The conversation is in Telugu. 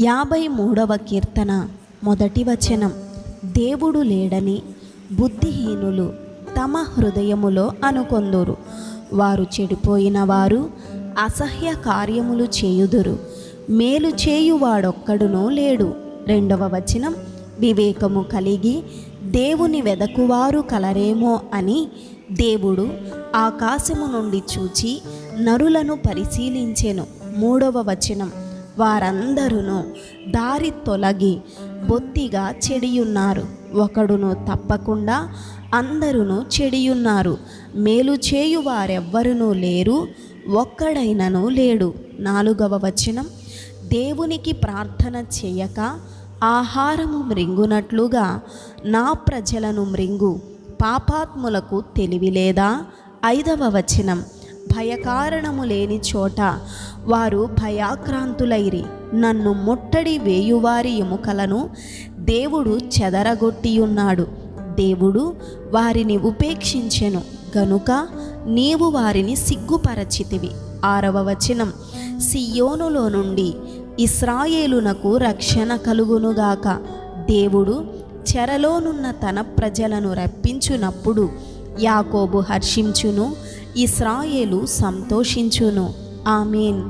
యాభై మూడవ కీర్తన మొదటి వచనం. దేవుడు లేడని బుద్ధిహీనులు తమ హృదయములో అనుకొందురు. వారు చెడిపోయిన వారు అసహ్య కార్యములు చేయుదురు. మేలు చేయువాడొక్కడునూ లేడు. రెండవ వచనం వివేకము కలిగి దేవుని వెదకువారు కలరేమో అని దేవుడు ఆకాశము నుండి చూచి నరులను పరిశీలించెను. మూడవ వచనం వారందరూ దారి తొలగి బొత్తిగా చెడియున్నారు. ఒకడును తప్పకుండా అందరును చెడియున్నారు. మేలు చేయు వారెవ్వరునూ లేరు ఒక్కడైనను లేడు. నాలుగవ వచనం దేవునికి ప్రార్థన చేయక ఆహారము మృంగునట్లుగా నా ప్రజలను మృంగు పాపాత్ములకు తెలివి లేదా? ఐదవ వచనం భయకారణము లేని చోట వారు భయాక్రాంతులైరి. నన్ను ముట్టడి వేయువారి ఎముకలను దేవుడు చెదరగొట్టియున్నాడు. దేవుడు వారిని ఉపేక్షించెను. గనుక నీవు వారిని సిగ్గుపరచితివి. ఆరవ వచనం. సియోనులో నుండి ఇస్రాయేలునకు రక్షణ కలుగునుగాక దేవుడు చెరలోనున్న తన ప్రజలను రప్పించునప్పుడు యాకోబు హర్షించును. ఇస్రాయేలు సంతోషించును. ఆమెన్.